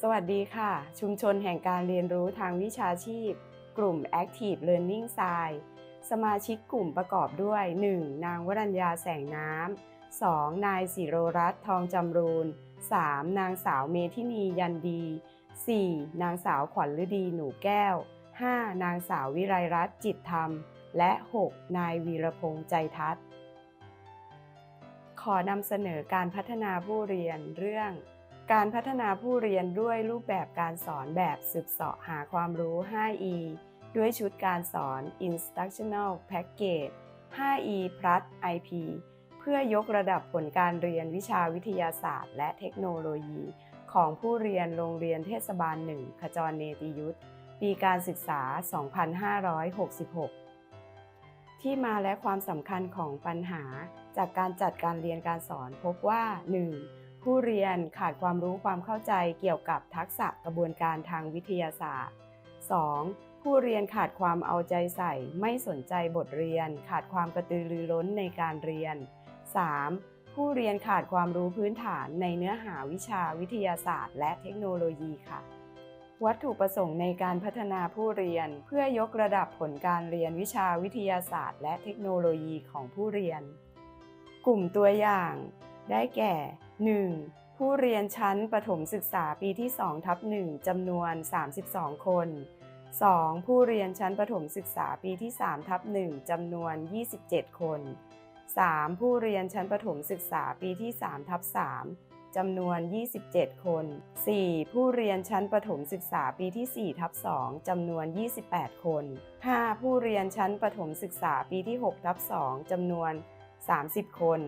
สวัสดีค่ะ ชุมชนแห่งการเรียนรู้ทางวิชาชีพ กลุ่ม Active Learning s i สมาชิกกลุ่มประกอบด้วย 1. นางวรัญญาแสงน้ำ 2. นายศิโรรัตน์ทองจำรูน 3. นางสาวเมธินียันดี 4. นางสาวขวัญฤดีหนูแก้ว 5. นางสาววิไรรัตน์จิตธรรม และ 6. นายวีรพงษ์ใจทัศน์ขอนำเสนอการพัฒนาผู้เรียนเรื่อง การพัฒนาผู้เรียนด้วยรูปแบบการสอนแบบสืบเสาะหาความรู้ 5E ด้วยชุดการสอน Instructional Package 5E plus IP เพื่อยกระดับผลการเรียนวิชาวิทยาศาสตร์ และเทคโนโลยี ของผู้เรียนโรงเรียนเทศบาล1ขจรเนติยุทธปีการศึกษา 2566 ที่มาและความสำคัญของปัญหาจากการจัดการเรียนการสอนพบว่า 1. ผู้เรียนขาดความรู้ความเข้าใจเกี่ยวกับทักษะกระบวนการทางวิทยาศาสตร์ 2. ผู้เรียนขาดความเอาใจใส่ ไม่สนใจบทเรียน ขาดความกระตือรือร้นในการเรียน 3. ผู้เรียนขาดความรู้พื้นฐานในเนื้อหาวิชาวิทยาศาสตร์ และเทคโนโลยีค่ะ วัตถุประสงค์ในการพัฒนาผู้เรียนเพื่อยกระดับผลการเรียนวิชาวิทยาศาสตร์ และเทคโนโลยีของผู้เรียน กลุ่มตัวอย่าง ได้แก่ 1. ผู้เรียนชั้นประถมศึกษาปีที่2ทับ1จำนวน 32 คน 2. ผู้เรียนชั้นประถมศึกษาปีที่3ทับ1จำนวน 27 คน 3. ผู้เรียนชั้นประถมศึกษาปีที่3ทับ3จำนวน 27 คน 4. ผู้เรียนชั้นประถมศึกษาปีที่4ทับ2จำนวน 28 คน 5. ผู้เรียนชั้นประถมศึกษาปีที่6ทับ2จำนวน 30 คน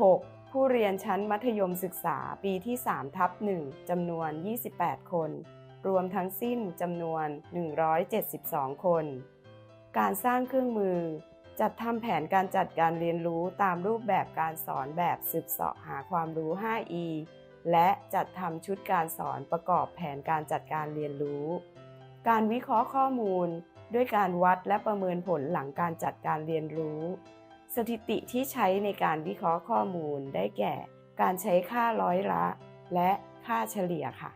6. ผู้เรียนชั้นมัธยมศึกษาปีที่ 3 ทับ 1 จำนวน 28 คน รวมทั้งสิ้นจำนวน 172 คน การสร้างเครื่องมือ จัดทำแผนการจัดการเรียนรู้ตามรูปแบบการสอนแบบสืบเสาะหาความรู้ 5E และจัดทำชุดการสอนประกอบแผนการจัดการเรียนรู้ การวิเคราะห์ข้อมูล ด้วยการวัดและประเมินผลหลังการจัดการเรียนรู้ สถิติที่ใช้ในการวิเคราะห์ข้อมูลได้แก่ การใช้ค่าร้อยละ และค่าเฉลี่ยค่ะ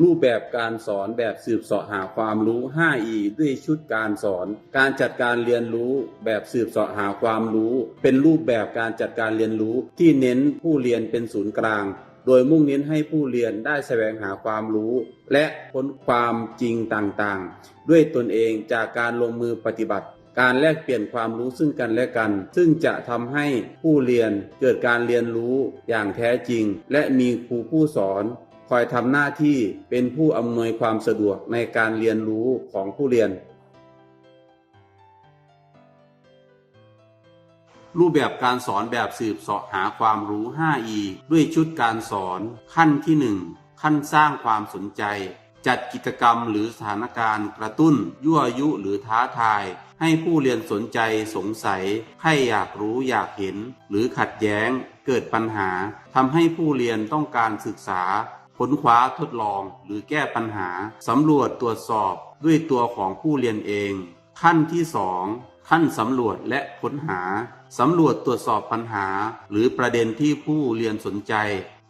รูปแบบการสอนแบบสืบเสาะหาความรู้ 5E ด้วยชุดการสอน การจัดการเรียนรู้แบบสืบเสาะหาความรู้ เป็นรูปแบบการจัดการเรียนรู้ที่เน้นผู้เรียนเป็นศูนย์กลางโดยมุ่งเน้นให้ผู้เรียนได้แสวงหาความรู้ และค้นความจริงต่างๆ ด้วยตนเองจากการลงมือปฏิบัติ การแลกเปลี่ยนความรู้ซึ่งกันและกัน ซึ่งจะทำให้ผู้เรียนเกิดการเรียนรู้อย่างแท้จริง และมีครูผู้สอนคอยทำหน้าที่เป็นผู้อำนวยความสะดวกในการเรียนรู้ของผู้เรียน รูปแบบการสอนแบบสืบเสาะหาความรู้ 5E ด้วยชุดการสอน ขั้นที่ 1 ขั้นสร้างความสนใจ จัดกิจกรรมหรือสถานการณ์กระตุ้น ยั่วยุหรือท้าทาย ให้ผู้เรียนสนใจสงสัยให้อยากรู้อยากเห็น หรือขัดแย้ง เกิดปัญหาทำให้ผู้เรียนต้องการศึกษา ค้นคว้าทดลอง หรือแก้ปัญหาสำรวจตรวจสอบด้วยตัวของผู้เรียนเอง ขั้นที่สองขั้นสำรวจและค้นหา สำรวจตรวจสอบปัญหา หรือประเด็นที่ผู้เรียนสนใจ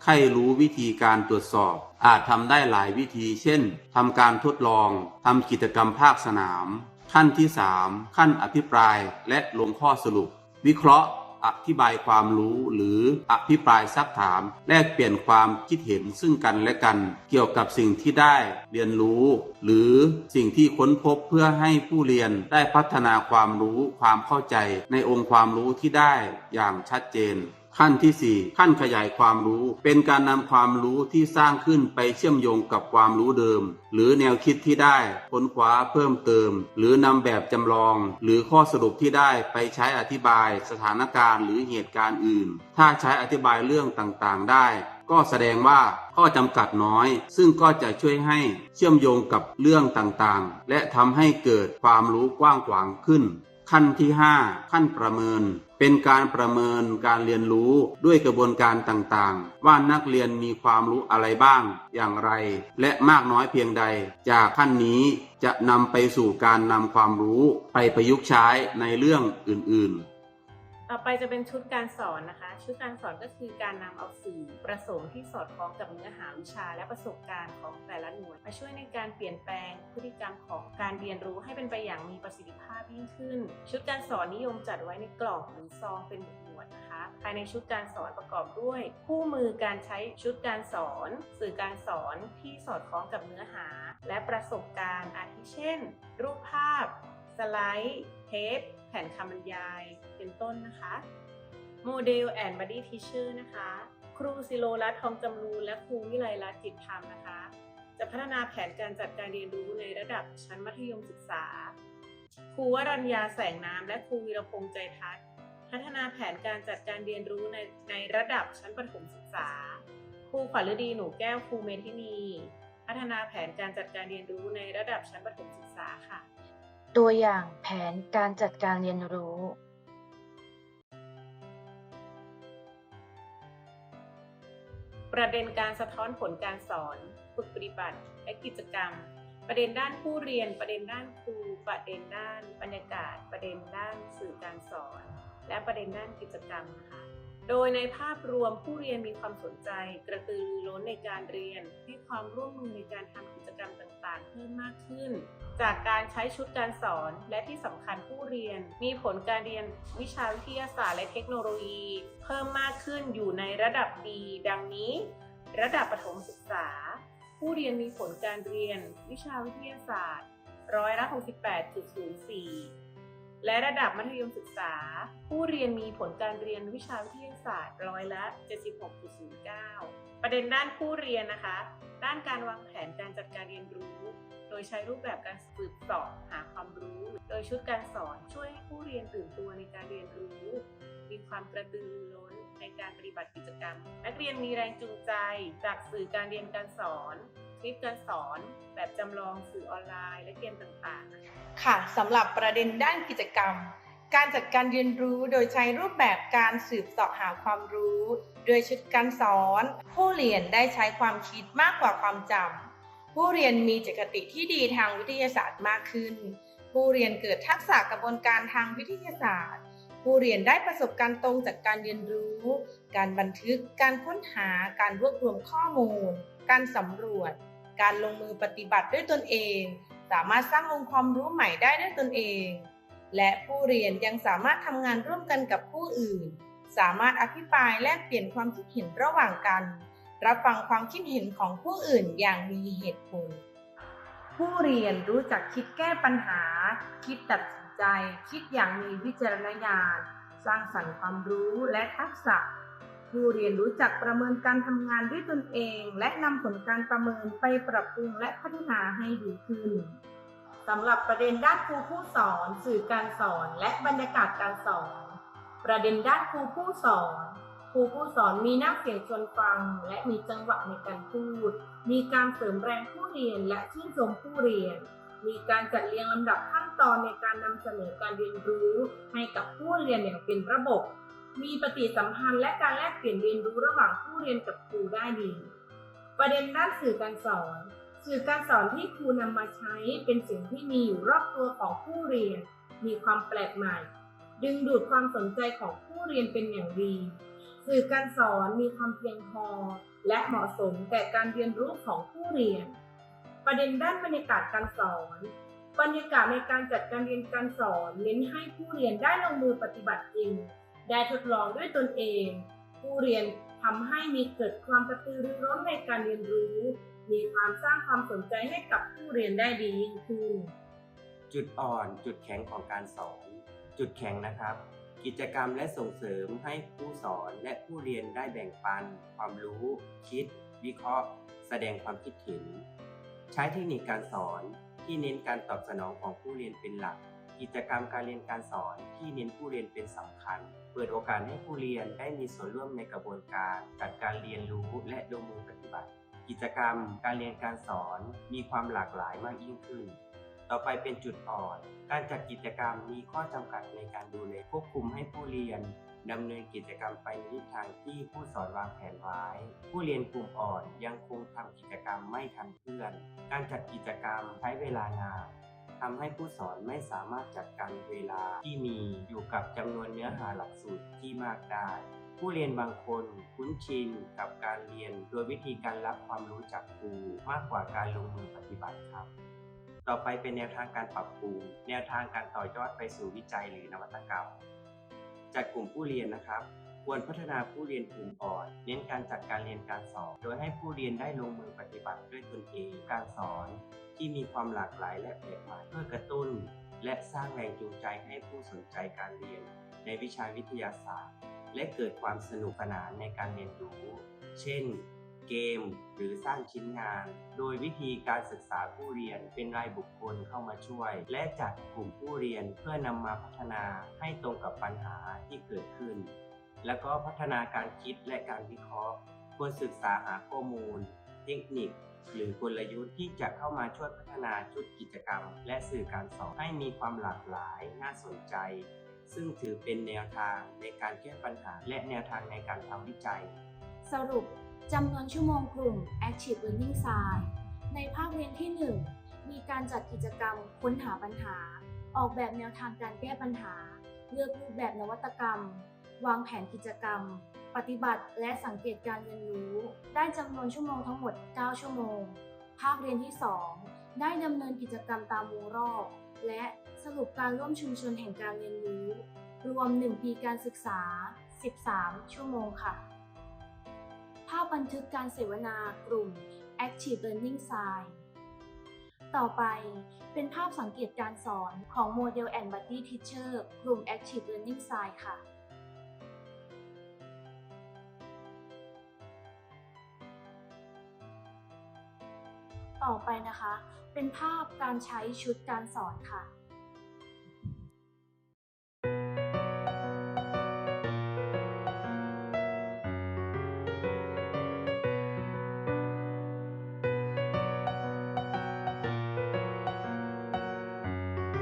ใครรู้วิธีการตรวจสอบ อาจทำได้หลายวิธี เช่นทำการทดลองทำกิจกรรมภาคสนาม ขั้นที่สามขั้นอภิปรายและลงข้อสรุป วิเคราะห์อธิบายความรู้หรืออภิปรายซักถาม แลกเปลี่ยนความคิดเห็นซึ่งกันและกัน เกี่ยวกับสิ่งที่ได้เรียนรู้ หรือสิ่งที่ค้นพบเพื่อให้ผู้เรียนได้พัฒนาความรู้ความเข้าใจในองค์ความรู้ที่ได้อย่างชัดเจน ขั้นที่ 4 ขั้นขยายความรู้ เป็นการนำความรู้ที่สร้างขึ้นไปเชื่อมโยงกับความรู้เดิม หรือแนวคิดที่ได้ค้นคว้าเพิ่มเติม หรือนำแบบจำลอง หรือข้อสรุปที่ได้ไปใช้อธิบาย สถานการณ์หรือเหตุการณ์อื่น ถ้าใช้อธิบายเรื่องต่างๆ ได้ก็แสดงว่าข้อจำกัดน้อย ซึ่งก็จะช่วยให้เชื่อมโยงกับเรื่องต่างๆ และทำให้เกิดความรู้กว้างขวางขึ้น ขั้นที่ 5 ขั้นประเมิน เป็นการประเมินการเรียนรู้ด้วยกระบวนการต่างๆ ว่านักเรียนมีความรู้อะไรบ้าง อย่างไร และมากน้อยเพียงใด จากขั้นนี้จะนำไปสู่การนำความรู้ไปประยุกต์ใช้ในเรื่องอื่นๆ ต่อไปจะเป็นชุดการสอนนะคะ ชุดการสอนก็คือการนำเอาสื่อประสงค์ที่สอดคล้องกับเนื้อหาวิชา และประสบการณ์ของแต่ละหน่วยมาช่วยในการเปลี่ยนแปลงพฤติกรรมของการเรียนรู้ให้เป็นไปอย่างมีประสิทธิภาพยิ่งขึ้น ชุดการสอนนิยมจัดไว้ในกล่องหรือซองเป็นหมวดนะคะ ภายในชุดการสอนประกอบด้วย คู่มือการใช้ชุดการสอน สื่อการสอนที่สอดคล้องกับเนื้อหา และประสบการณ์อาทิเช่น รูปภาพ สไลด์ เทป แผ่นคำบรรยาย เป็นต้นนะคะโมเดลแอนด์บัดดี้ทิเชอร์นะคะ ครูซิโลรัตทองจำนูและครูวิไลรัตจิตธรรมนะคะ จะพัฒนาแผนการจัดการเรียนรู้ในระดับชั้นมัธยมศึกษา ครูวรัญญาแสงน้ำและครูวีรพงษ์ใจทัศน์พัฒนาแผนการจัดการเรียนรู้ในในระดับชั้นประถมศึกษา ครูขวัญฤดีหนูแก้วครูเมธินี พัฒนาแผนการจัดการเรียนรู้ในระดับชั้นประถมศึกษาค่ะ ตัวอย่างแผนการจัดการเรียนรู้ ประเด็นการสะท้อนผลการสอน ฝึกปฏิบัติ และกิจกรรม ประเด็นด้านผู้เรียน ประเด็นด้านครู ประเด็นด้านบรรยากาศ ประเด็นด้านสื่อการสอน และประเด็นด้านกิจกรรมนะคะโดยในภาพรวมผู้เรียนมีความสนใจ กระตือรือร้นในการเรียน ให้ความร่วมมือในการทำกิจกรรมต่างๆ เพิ่มมากขึ้น จากการใช้ชุดการสอนและที่สำคัญผู้เรียน มีผลการเรียนวิชาวิทยาศาสตร์และเทคโนโลยี เพิ่มมากขึ้นอยู่ในระดับดีดังนี้ ระดับประถมศึกษา ผู้เรียนมีผลการเรียนวิชาวิทยาศาสตร์ร้อยละ68.04 และระดับมัธยมศึกษา ผู้เรียนมีผลการเรียนวิชาวิทยาศาสตร์ร้อยละ 76.09 ประเด็นด้านผู้เรียนนะคะ ด้านการวางแผนการจัดการเรียน ยใช้รูปแบบการสืบสอบหาความรู้ โดยชุดการสอนช่วยให้ผู้เรียนตื่นตัวในการเรียนรู้ มีความกระตือรือร้นในการปฏิบัติกิจกรรม นักเรียนมีแรงจูงใจ จากสื่อการเรียนการสอนคลิปการสอนแบบจำลองสื่อออนไลน์และเกมต่างๆคะค่ะสำหรับประเด็นด้านกิจกรรม การจัดการเรียนรู้โดยใช้รูปแบบการสืบเสาะหาความรู้ โดยชุดการสอน ผู้เรียนได้ใช้ความคิดมากกว่าความจำ ผู้เรียนมีจิตคติที่ดีทางวิทยาศาสตร์มากขึ้น ผู้เรียนเกิดทักษะกระบวนการทางวิทยาศาสตร์ ผู้เรียนได้ประสบการณ์ตรงจากการเรียนรู้ การบันทึก การค้นหา การรวบรวมข้อมูล การสำรวจ การลงมือปฏิบัติด้วยตนเอง สามารถสร้างองค์ความรู้ใหม่ได้ด้วยตนเอง และผู้เรียนยังสามารถทำงานร่วมกันกับผู้อื่น สามารถอภิปรายแลกเปลี่ยนความคิดเห็นระหว่างกัน รับฟังความคิดเห็นของผู้อื่นอย่างมีเหตุผล ผู้เรียนรู้จักคิดแก้ปัญหา คิดตัดสินใจ คิดอย่างมีวิจารณญาณ สร้างสรรค์ความรู้และทักษะ ผู้เรียนรู้จักประเมินการทำงานด้วยตนเอง และนำผลการประเมินไปปรับปรุงและพัฒนาให้ดีขึ้นสำหรับประเด็นด้านครูผู้สอน สื่อการสอน และบรรยากาศการสอน ประเด็นด้านครูผู้สอน รูผู้สอนมีน้ำเสียงชวนฟัง และมีจังหวะในการพูด มีการเสริมแรงผู้เรียนและชื่นชมผู้เรียน มีการจัดเรียงลำดับขั้นตอนในการนำเสนอการเรียนรู้ให้กับผู้เรียนอย่างเป็นระบบ มีปฏิสัมพันธ์และการแลกเปลี่ยนเรียนรู้ระหว่างผู้เรียนกับครูได้ดี ประเด็นด้านสื่อการสอน สื่อการสอนที่ครูนำมาใช้เป็นสิ่งที่มีอยู่รอบตัวของผู้เรียน มีความแปลกใหม่ ดึงดูดความสนใจของผู้เรียนเป็นอย่างดี สื่อการสอนมีความเพียงพอ และเหมาะสมแก่การเรียนรู้ของผู้เรียน ประเด็นด้านบรรยากาศการสอน บรรยากาศในการจัดการเรียนการสอนเน้นให้ผู้เรียนได้ลงมือปฏิบัติจริง ได้ทดลองด้วยตนเอง ผู้เรียนทำให้มีเกิดความกระตือรือร้นในการเรียนรู้ มีความสร้างความสนใจให้กับผู้เรียนได้ดียิ่งขึ้น จุดอ่อนจุดแข็งของการสอน จุดแข็งนะครับ กิจกรรมและส่งเสริมให้ผู้สอนและผู้เรียนได้แบ่งปัน ความรู้ คิด วิเคราะห์ แสดงความคิดเห็น ใช้เทคนิคการสอนที่เน้นการตอบสนองของผู้เรียนเป็นหลัก กิจกรรมการเรียนการสอนที่เน้นผู้เรียนเป็นสำคัญ เปิดโอกาสให้ผู้เรียนได้มีส่วนร่วมในกระบวนการจัดการเรียนรู้และลงมือปฏิบัติ กิจกรรมการเรียนการสอนมีความหลากหลายมากยิ่งขึ้น ต่อไปเป็นจุดอ่อน การจัดกิจกรรมมีข้อจำกัดในการดูแลควบคุมให้ผู้เรียนดำเนินกิจกรรมไปในทิศทางที่ผู้สอนวางแผนไว้ ผู้เรียนกลุ่มอ่อนยังคงทำกิจกรรมไม่ทันเพื่อน การจัดกิจกรรมใช้เวลานานทำให้ผู้สอนไม่สามารถจัดการเวลาที่มีอยู่กับจำนวนเนื้อหาหลักสูตรที่มากได้ ผู้เรียนบางคนคุ้นชินกับการเรียนโดยวิธีการรับความรู้จากครูมากกว่าการลงมือปฏิบัติครับ ต่อไปเป็นแนวทางการปรับปรุง แนวทางการต่อยอดไปสู่วิจัยหรือนวัตกรรมจัดกลุ่มผู้เรียนนะครับ ควรพัฒนาผู้เรียนกลุ่มอ่อน เน้นการจัดการเรียนการสอน โดยให้ผู้เรียนได้ลงมือปฏิบัติด้วยตนเอง การสอน ที่มีความหลากหลายและแปลกใหม่เพื่อกระตุ้น และสร้างแรงจูงใจให้ผู้สนใจการเรียน ในวิชาวิทยาศาสตร์ และเกิดความสนุกสนานในการเรียนรู้ เช่น เกม หรือสร้างชิ้นงาน โดยวิธีการศึกษาผู้เรียนเป็นรายบุคคลเข้ามาช่วย และจัดกลุ่มผู้เรียนเพื่อนำมาพัฒนาให้ตรงกับปัญหาที่เกิดขึ้น แล้วก็พัฒนาการคิดและการวิเคราะห์ควรศึกษาหาข้อมูล เทคนิค หรือกลยุทธ์ที่จะเข้ามาช่วยพัฒนาชุดกิจกรรม และสื่อการสอนให้มีความหลากหลายน่าสนใจ ซึ่งถือเป็นแนวทางในการแก้ปัญหาและแนวทางในการทำวิจัย สรุป จำนวนชั่วโมงกลุ่ม Active Learning Side ในภาคเรียนที่ 1 มีการจัดกิจกรรมค้นหาปัญหา ออกแบบแนวทางการแก้ปัญหา เลือกรูปแบบนวัตกรรม วางแผนกิจกรรม ปฏิบัติและสังเกตการเรียนรู้ ได้จำนวนชั่วโมงทั้งหมด 9 ชั่วโมง ภาคเรียนที่ 2 ได้ดำเนินกิจกรรมตามวงรอบ และสรุปการร่วมชุมชนแห่งการเรียนรู้ รวม 1 ปีการศึกษา 13 ชั่วโมงค่ะ ภาพบันทึกการเสวนากลุ่ม Active Learning Side ต่อไปเป็นภาพสังเกตการสอนของโมเดล and Buddy Teacher กลุ่ม Active Learning Side ค่ะต่อไปนะคะ เป็นภาพการใช้ชุดการสอนค่ะ